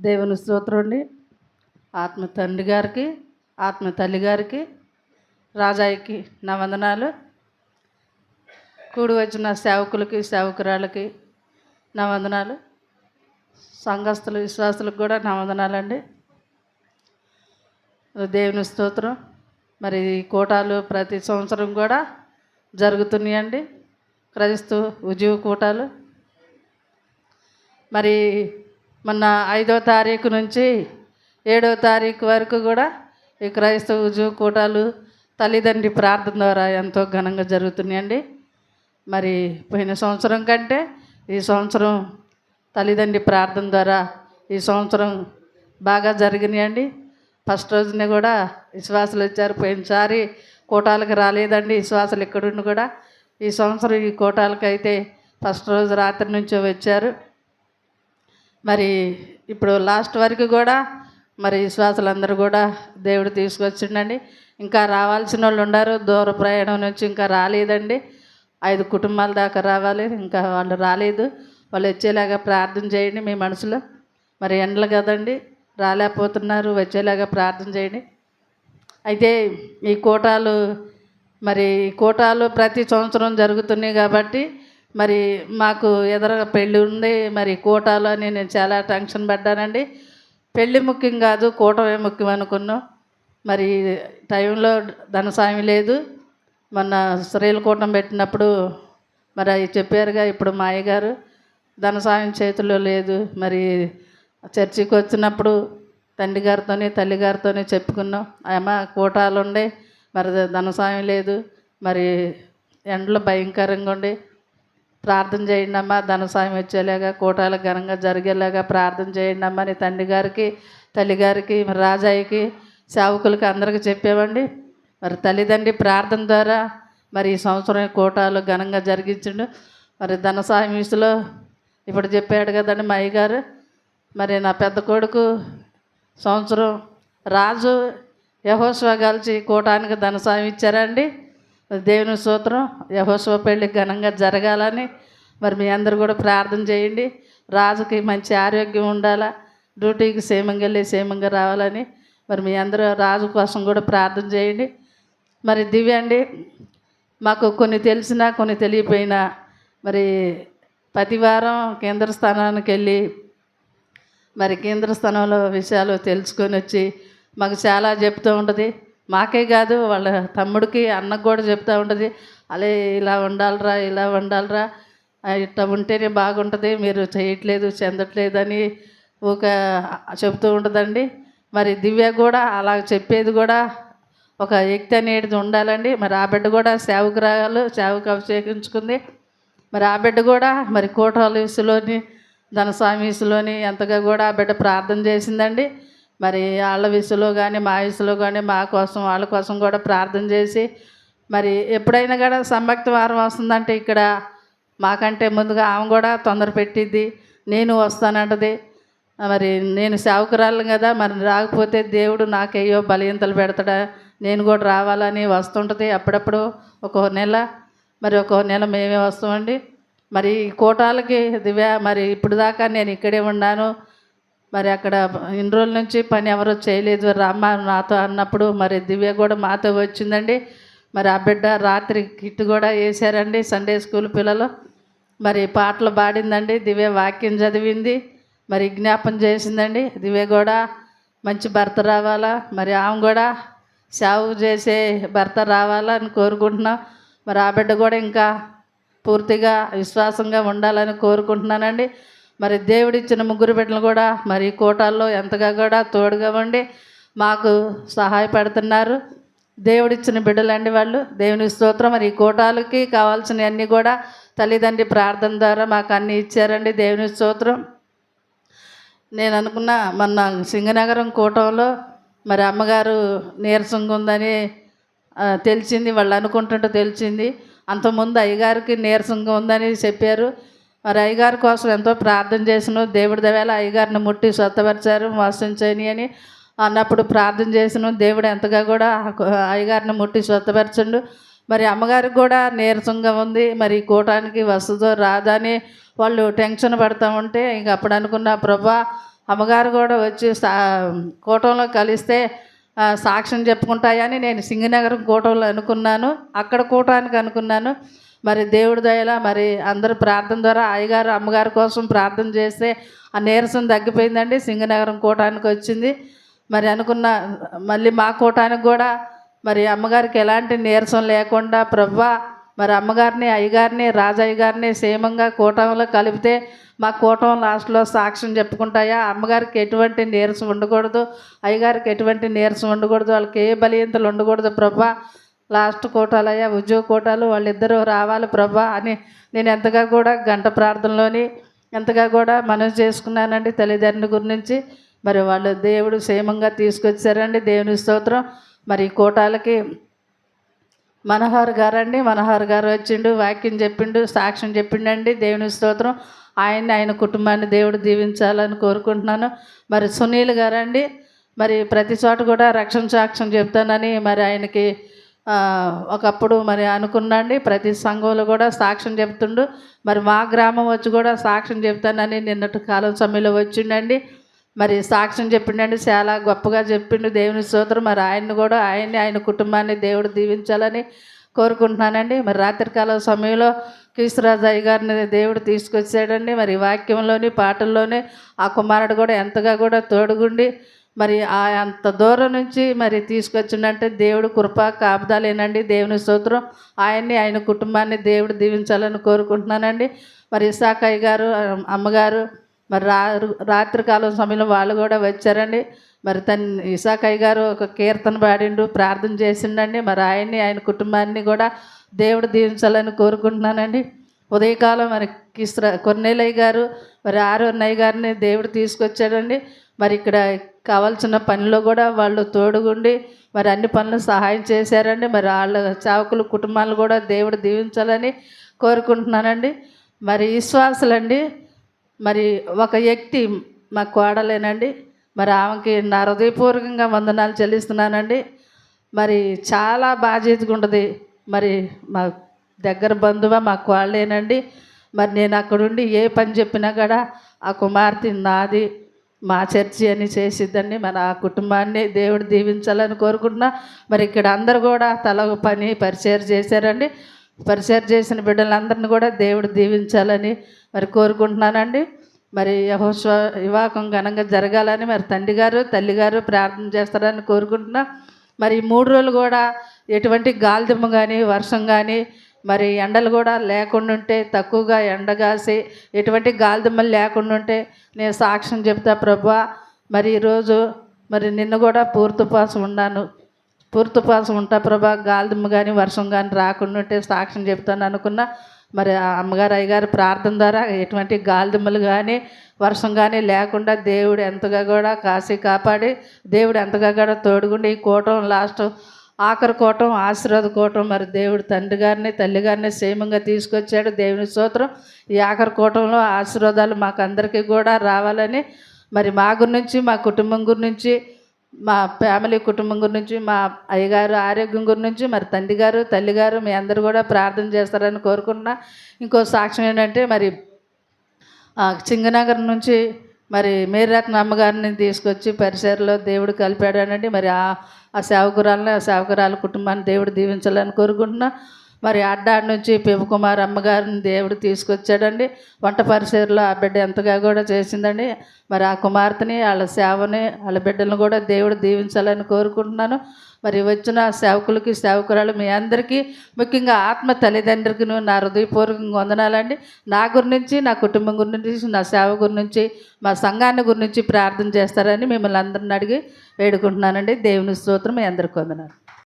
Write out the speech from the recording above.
దేవుని స్తోత్రం అండి ఆత్మ తండ్రి గారికి ఆత్మ తల్లి గారికి రాజాయికి నా వందనాలు. కూడి వచ్చిన సేవకులకి సేవకురాళ్ళకి నా వందనాలు. సంఘస్థులు విశ్వాసులకు కూడా నా వందనాలండి. దేవుని స్తోత్రం. మరి కూటాలు ప్రతి సంవత్సరం కూడా జరుగుతున్నాయండి. క్రైస్తు ఉద్యోగ కూటాలు. మరి మొన్న ఐదో తారీఖు నుంచి ఏడో తారీఖు వరకు కూడా ఈ క్రైస్తవ జూకూటాలు కూటాలు తల్లిదండ్రి ప్రార్థన ద్వారా ఎంతో ఘనంగా జరుగుతున్నాయండి. మరి పోయిన సంవత్సరం కంటే ఈ సంవత్సరం తల్లిదండ్రి ప్రార్థన ద్వారా ఈ సంవత్సరం బాగా జరిగినాయండి. ఫస్ట్ రోజునే కూడా విశ్వాసులు వచ్చారు. పోయినసారి కోటాలకు రాలేదండి. విశ్వాసులు ఎక్కడుండి కూడా ఈ సంవత్సరం ఈ కోటాలకు అయితే ఫస్ట్ రోజు రాత్రి నుంచో వచ్చారు. మరి ఇప్పుడు లాస్ట్ వరకు కూడా మరి విశ్వాసులందరూ కూడా దేవుడు తీసుకొచ్చిండండి. ఇంకా రావాల్సిన వాళ్ళు ఉన్నారు దూర ప్రయాణం నుంచి ఇంకా రాలేదండి. ఐదు కుటుంబాల దాకా రావాలి ఇంకా వాళ్ళు రాలేదు. వాళ్ళు వచ్చేలాగా ప్రార్థన చేయండి మీ మనసులో. మరి ఎండలు కదండి రాలేకపోతున్నారు వచ్చేలాగా ప్రార్థన చేయండి. అయితే ఈ కోటాలు మరి ఈ కోటాలు ప్రతి సంవత్సరం జరుగుతున్నాయి కాబట్టి మరి మాకు ఎదుర పెళ్ళి ఉంది మరి కోటాలో అని నేను చాలా టెన్షన్ పడ్డానండి. పెళ్ళి ముఖ్యం కాదు కూటమే ముఖ్యం అనుకున్నాం. మరి టైంలో ధన సాయం లేదు. మొన్న స్త్రీల కూటం పెట్టినప్పుడు మరి అవి చెప్పారుగా ఇప్పుడు మా అయ్యగారు ధన సాయం చేతిలో లేదు. మరి చర్చికి వచ్చినప్పుడు తండ్రి గారితోని తల్లి గారితోని చెప్పుకున్నాం. అమ్మ కూటాలు ఉండే మరి ధన సాయం లేదు. మరి ఎండలు భయంకరంగా ఉండే. ప్రార్థన చేయండి అమ్మా. ధన సాయం వచ్చేలాగా కూటాలు ఘనంగా జరిగేలాగా ప్రార్థన చేయండి అమ్మా. నీ తండ్రి గారికి తల్లిగారికి మరి రాజాయికి సేవకులకి అందరికీ చెప్పామండి మరి తల్లిదండ్రి ప్రార్థన ద్వారా మరి ఈ సంవత్సరం కూటాలు ఘనంగా జరిగించిండు. మరి ధన సాయం విషయంలో ఇప్పుడు చెప్పాడు కదండి మా అయ్యగారు. మరి నా పెద్ద కొడుకు సంవత్సరం రాజు యహోస్వ కలిసి కూటానికి ధన సాయం ఇచ్చారండి. దేవుని సూత్రం యహోశివ పెళ్ళి ఘనంగా జరగాలని మరి మీ అందరు కూడా ప్రార్థన చేయండి. రాజుకి మంచి ఆరోగ్యం ఉండాలా డ్యూటీకి క్షేమంగా వెళ్ళి క్షేమంగా రావాలని మరి మీ అందరూ రాజు కోసం కూడా ప్రార్థన చేయండి. మరి దివ్య అండి మాకు కొన్ని తెలిసినా కొన్ని తెలియపోయినా మరి ప్రతి వారం కేంద్ర స్థానానికి వెళ్ళి మరి కేంద్ర స్థానంలో విషయాలు తెలుసుకొని వచ్చి మాకు చాలా చెప్తూ ఉంటుంది. మాకే కాదు వాళ్ళ తమ్ముడికి అన్నకు కూడా చెప్తూ ఉంటుంది అలే ఇలా ఉండాలిరా ఇలా ఉండాలిరా ఇట్లా ఉంటేనే బాగుంటుంది మీరు చేయట్లేదు చెందట్లేదని ఒక చెప్తూ ఉంటుందండి. మరి దివ్య కూడా అలా చెప్పేది కూడా ఒక వ్యక్తి అనేది ఉండాలండి. మరి ఆ బిడ్డ కూడా సేవకురాలు సేవకు అభిషేకించుకుంది. మరి ఆ బిడ్డ కూడా మరి కోటాల ఇసులోని ధనస్వామి ఇసులోని ఎంతగా కూడా ఆ బిడ్డ ప్రార్థన చేసిందండి. మరి వాళ్ళ విసులో కానీ మా విసులో కానీ మా కోసం వాళ్ళ కోసం కూడా ప్రార్థన చేసి మరి ఎప్పుడైనా కూడా సంభక్తి వారం వస్తుందంటే ఇక్కడ మాకంటే ముందుగా ఆమె కూడా తొందర పెట్టిద్ది నేను వస్తానంటది. మరి నేను సేవకురాలను కదా మరి రాకపోతే దేవుడు నాకేయో బలయంతలు పెడతాడా నేను కూడా రావాలని వస్తుంటుంది అప్పుడప్పుడు ఒక నెల మరి ఒక నెల మేమే వస్తామండి. మరి ఈ కోటాలకి దివ్య మరి ఇప్పుడు దాకా నేను ఇక్కడే ఉన్నాను. మరి అక్కడ ఇన్ని రోజుల నుంచి పని ఎవరో చేయలేదు. రమ్మ నాతో అన్నప్పుడు మరి దివ్య కూడా మాతో వచ్చిందండి. మరి ఆ బిడ్డ రాత్రి కిట్ కూడా వేసారండి సండే స్కూల్ పిల్లలు. మరి పాటలు పాడిందండి. దివ్య వాక్యం చదివింది. మరి జ్ఞాపం చేసిందండి. దివ్య కూడా మంచి భర్త రావాలా? మరి ఆమె కూడా సేవ చేసే భర్త రావాలా అని కోరుకుంటున్నాం. మరి ఆ బిడ్డ కూడా ఇంకా పూర్తిగా విశ్వాసంగా ఉండాలని కోరుకుంటున్నానండి. మరి దేవుడిచ్చిన ముగ్గురు బిడ్డలు కూడా మరి ఈ కోటాల్లో ఎంతగా కూడా తోడుగా ఉండి మాకు సహాయపడుతున్నారు. దేవుడిచ్చిన బిడ్డలండి వాళ్ళు. దేవుని స్తోత్రం. మరి ఈ కోటాలకి కావాల్సినవన్నీ కూడా తల్లిదండ్రి ప్రార్థన ద్వారా మాకు అన్నీ ఇచ్చారండి. దేవుని స్తోత్రం. నేను అనుకున్న మొన్న సింగనగరం కూటంలో మరి అమ్మగారు నీరసంగా ఉందని తెలిసింది. వాళ్ళు అనుకుంటుంటే తెలిసింది. అంతకుముందు అయ్యగారికి నీరసంగా ఉందని చెప్పారు. మరి అయ్యగారి కోసం ఎంతో ప్రార్థన చేసిన దేవుడి దవేళ అయ్యగారిని ముట్టి స్వతపరిచారు మోసం చేయని అని అన్నప్పుడు ప్రార్థన చేసిన దేవుడు ఎంతగా కూడా అయ్యగారిని ముట్టి స్వతపరచండు మరి అమ్మగారికి కూడా నీరసంగా ఉంది. మరి కూటానికి వస్తుందో రాదా అని వాళ్ళు టెన్షన్ పడతా ఉంటే ఇంక అప్పుడు అనుకున్న ప్రభా అమ్మగారు కూడా వచ్చి సా కూటంలో కలిస్తే సాక్ష్యం చెప్పుకుంటాయని నేను సింగనగరం కూటంలో అనుకున్నాను. అక్కడ కూటానికి అనుకున్నాను. మరి దేవుడి దయలా మరి అందరు ప్రార్థన ద్వారా అయ్యగారు అమ్మగారి కోసం ప్రార్థన చేస్తే ఆ నీరసం తగ్గిపోయిందండి. సింగనగరం కూటానికి వచ్చింది. మరి అనుకున్న మళ్ళీ మా కూటానికి కూడా మరి అమ్మగారికి ఎలాంటి నీరసం లేకుండా ప్రవ్వా మరి అమ్మగారిని అయ్యగారిని రాజయ్య గారిని క్షేమంగా కూటంలో కలిపితే మా కూటం లాస్ట్లో సాక్ష్యం చెప్పుకుంటాయా? అమ్మగారికి ఎటువంటి నీరసం ఉండకూడదు. అయ్యగారికి ఎటువంటి నీరసం ఉండకూడదు. వాళ్ళకి ఏ బలియంతలు ఉండకూడదు ప్రభా. లాస్ట్ కోటాలయ్యా ఉద్యోగ కోటాలు వాళ్ళిద్దరూ రావాలి ప్రభా అని నేను ఎంతగా కూడా గంట ప్రార్థనలోని ఎంతగా కూడా మనసు చేసుకున్నానండి తల్లిదండ్రుల గురించి. మరి వాళ్ళు దేవుడు క్షేమంగా తీసుకొచ్చారండి దేవుని స్తోత్రం. మరి ఈ కోటాలకి మనోహర్ గారు అండి మనోహర్ గారు వచ్చిండు వాక్యం చెప్పిండు సాక్ష్యం చెప్పిండండి దేవుని స్తోత్రం. ఆయన్ని ఆయన కుటుంబాన్ని దేవుడు దీవించాలని కోరుకుంటున్నాను. మరి సునీల్ గారండి మరి ప్రతి చోట కూడా రక్షణ సాక్ష్యం చెప్తానని మరి ఆయనకి ఒకప్పుడు మరి అనుకున్నాండి ప్రతి సంఘంలో కూడా సాక్ష్యం చెప్తుండు. మరి మా గ్రామం వచ్చి కూడా సాక్ష్యం చెప్తానని నిన్నటి కాలం సమయంలో వచ్చిండండి. మరి సాక్ష్యం చెప్పిండండి చాలా గొప్పగా చెప్పిండు దేవుని సోదరు మరి ఆయన్ని కూడా ఆయన్ని ఆయన కుటుంబాన్ని దేవుడు దీవించాలని కోరుకుంటున్నానండి. మరి రాత్రికాల సమయంలో కీసురాజు అయ్య గారిని దేవుడు తీసుకొచ్చాడండి. మరి వాక్యంలోని పాటల్లోనే ఆ కుమారుడు కూడా ఎంతగా కూడా తోడుగుండి మరి ఆ అంత దూరం నుంచి మరి తీసుకొచ్చిండంటే దేవుడు కృప కాపుదాలేనండి. దేవుని స్తోత్రం. ఆయన్ని ఆయన కుటుంబాన్ని దేవుడు దీవించాలని కోరుకుంటున్నానండి. మరి ఇసాకయ్య గారు అమ్మగారు మరి రా రాత్రికాలం సమయంలో వాళ్ళు కూడా వచ్చారండి. మరి తన ఇసాకయ్య గారు ఒక కీర్తన పాడిండు ప్రార్థన చేసిండండి. మరి ఆయన్ని ఆయన కుటుంబాన్ని కూడా దేవుడు దీవించాలని కోరుకుంటున్నానండి. ఉదయకాలం మరి కిస్ర కొన్నేలయ్య గారు మరి ఆరో అన్నయ్య గారిని దేవుడు తీసుకొచ్చాడండి. మరి ఇక్కడ కావాల్సిన పనిలో కూడా వాళ్ళు తోడుగుండి మరి అన్ని పనులు సహాయం చేశారండి. మరి వాళ్ళ చావుకులు కుటుంబాలు కూడా దేవుడు దీవించాలని కోరుకుంటున్నానండి. మరి విశ్వాసులండి. మరి ఒక వ్యక్తి మా కోడలేనండి. మరి ఆమెకి నా హృదయపూర్వకంగా వందనాలు చెల్లిస్తున్నానండి. మరి చాలా బాధ్యతగా ఉంటుంది. మరి మా దగ్గర బంధువ మా కోళ్ళేనండి మరి నేను అక్కడుండి ఏ పని చెప్పినా కూడా ఆ కుమార్తె నాది మా చర్చి అని చేసిద్దండి. మన ఆ కుటుంబాన్ని దేవుడు దీవించాలని కోరుకుంటున్నా. మరి ఇక్కడ అందరు కూడా తల పని పరిచయం చేశారండి. పరిచయం చేసిన బిడ్డలందరిని కూడా దేవుడు దీవించాలని మరి కోరుకుంటున్నానండి. మరి యహోస్వ వివాహం ఘనంగా జరగాలని మరి తండ్రి గారు తల్లి గారు ప్రార్థన చేస్తారని కోరుకుంటున్నా. మరి మూడు రోజులు కూడా ఎటువంటి గాలిదిమ్మ కానీ వర్షం కానీ మరి ఎండలు కూడా లేకుండా ఉంటే తక్కువగా ఎండగాసి ఎటువంటి గాలిదుమ్మలు లేకుండా ఉంటే నేను సాక్ష్యం చెప్తా ప్రభా. మరి ఈరోజు మరి నిన్న కూడా పూర్తిపాసం ఉన్నాను పూర్తిపాసం ఉంటా ప్రభా. గాలిదుమ్మ కానీ వర్షం కానీ రాకుండా ఉంటే సాక్ష్యం చెప్తాను అనుకున్నా మరి ఆ అమ్మగారు అయ్యగారు ప్రార్థన ద్వారా ఎటువంటి గాలిదుమ్మలు కానీ వర్షం కానీ లేకుండా దేవుడు ఎంతగా కూడా కాసి కాపాడి దేవుడు ఎంతగా కూడా తోడుగుండి ఈ కూటం లాస్ట్ ఆఖరి కూటం కూటం మరి దేవుడు తండ్రి గారిని తల్లి గారిని క్షేమంగా తీసుకొచ్చాడు. దేవుని స్తోత్రం. ఈ ఆఖరి కూటంలో ఆశీర్వాదాలు మాకు అందరికీ కూడా రావాలని మరి మా గురించి మా కుటుంబం గురించి మా ఫ్యామిలీ కుటుంబం గురించి మా అయ్యగారు ఆరోగ్యం గురించి మరి తండ్రి గారు తల్లి గారు మీ అందరూ కూడా ప్రార్థన చేస్తారని కోరుకుంటున్నా. ఇంకో సాక్ష్యం ఏంటంటే మరి చింగనగర్ నుంచి మరి మేరీరత్న అమ్మగారిని తీసుకొచ్చి పరిసరలో దేవుడు కలిపాడనండి మరి ఆ ఆ సేవకురాలను ఆ సేవకురాల కుటుంబాన్ని దేవుడు దీవించాలని కోరుకుంటున్నా. మరి అడ్డాడి నుంచి పెంపుకుమార్ అమ్మగారిని దేవుడు తీసుకొచ్చాడండి. వంట పరిసరలో ఆ బిడ్డ ఎంతగా కూడా చేసిందండి. మరి ఆ కుమార్తెని వాళ్ళ సేవని వాళ్ళ బిడ్డలను కూడా దేవుడు దీవించాలని కోరుకుంటున్నాను. మరి వచ్చిన సేవకులకి సేవకురాలు మీ అందరికీ ముఖ్యంగా ఆత్మ తల్లిదండ్రికి నా హృదయపూర్వకంగా వందనాలండి. నా గురించి నా కుటుంబం గురించి నా సేవ గురించి మా సంఘాన్ని గురించి ప్రార్థన చేస్తారని మిమ్మల్ని అందరిని అడిగి వేడుకుంటున్నానండి. దేవుని స్తోత్రం మీ అందరికీ వందనాలు.